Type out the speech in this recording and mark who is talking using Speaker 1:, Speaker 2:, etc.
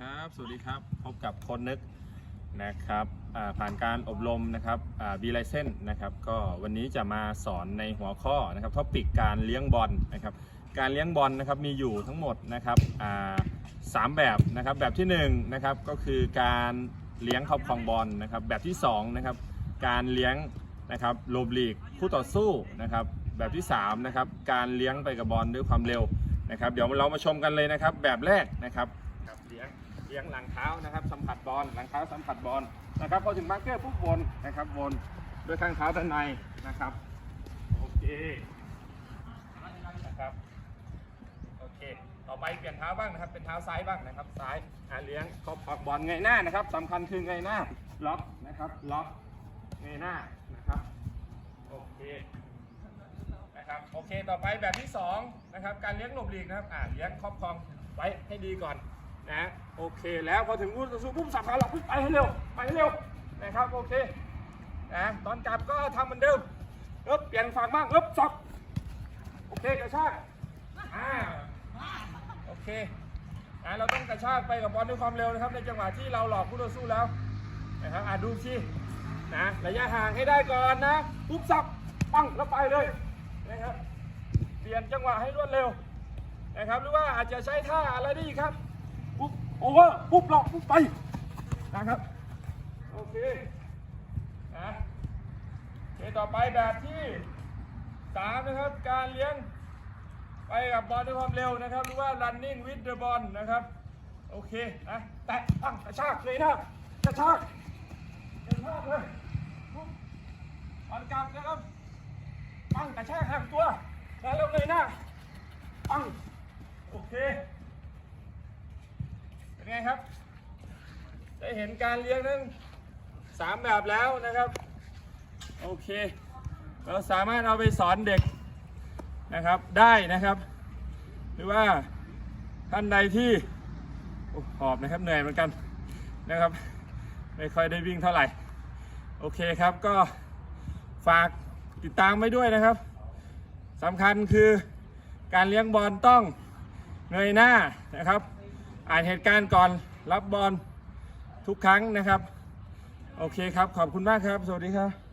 Speaker 1: ครับ สวัสดีครับ พบกับคนนึกนะครับผ่านการอบรมนะครับบีไลเซนนะครับ ก็วันนี้จะมาสอนในหัวข้อนะครับท็อปิกการเลี้ยงบอลนะครับ การเลี้ยงบอลนะครับมีอยู่ทั้งหมดนะครับสามแบบนะครับ แบบที่หนึ่งนะครับก็คือการเลี้ยงครอบครองบอลนะครับ แบบที่สองนะครับการเลี้ยงนะครับโลบลีกคู่ต่อสู้นะครับ แบบที่สามนะครับการเลี้ยงไปกับบอลด้วยความเร็วนะครับ เดี๋ยวเรามาชมกันเลยนะครับ แบบแรกนะครับครับเลี้ยง เลี้ยงหลังเท้านะครับ สัมผัสบอลหลังเท้าสัมผัสบอลนะครับพอถึงมาร์เกอร์ปุ๊บวนนะครับวนด้วยข้างเท้าด้านในนะครับโอเคนะครับโอเค ต่อไปเปลี่ยนเท้าบ้างนะครับ เป็นเท้าซ้ายบ้างนะครับ ซ้ายอ่าเลี้ยงขอบขอบบอลไงหน้านะครับสำคัญคือไงหน้าล็อกนะครับล็อกไงหน้านะครับโอเคนะครับโอเคต่อไปแบบที่สองนะครับการเลี้ยงหลบหลีกนะครับอ่าเลี้ยงครอบครองไว้ให้ดีก่อน นะโอเคแล้วพอถึงวุ้นสู้ปุ๊บสับขาหลักปุ๊บไปให้เร็วไปให้เร็วนะครับโอเคนะตอนกลับก็ทำเหมือนเดิมเอ๊บเปลี่ยนฝั่งบ้างเอ๊บสับโอเคกระชากอ่าโอเคนะเราต้องกระชากไปกับบอลด้วยความเร็วนะครับ ในจังหวะที่เราหลอกผู้ต่อสู้แล้วนะครับอ่าดูที่นะระยะห่างให้ได้ก่อนนะปุ๊บสับปั้งแล้วไปเลยนะครับเปลี่ยนจังหวะให้รวดเร็วนะครับหรือว่าอาจจะใช้ท่าอะไรได้อีกครับ โอเวอร์ปุ๊บหลอกปุ๊บไปนะครับ โอเคนะโอเคต่อไปแบบที่สามนะครับ การเลี้ยงไปกับบอลด้วยความเร็วนะครับ หรือว่า running with the ball นะครับ โอเคนะแตะตั้งกระชากเลยนะกระชากกระชากเลยปุ๊บอลกลับนะครับปังกระชากห่างตัวแล้วเลยนะปังโอเค ไงครับ ได้เห็นการเลี้ยงทั้งสามแบบแล้วนะครับ โอเค เราสามารถเอาไปสอนเด็กนะครับได้นะครับ หรือว่าท่านใดที่หอบนะครับเหนื่อยเหมือนกันนะครับ ไม่ค่อยได้วิ่งเท่าไหร่ โอเคครับก็ฝากติดตามไว้ด้วยนะครับสำคัญคือการเลี้ยงบอลต้องเงยหน้านะครับ อ่านเหตุการณ์ก่อนรับบอลทุกครั้งนะครับ โอเคครับ ขอบคุณมากครับ สวัสดีครับ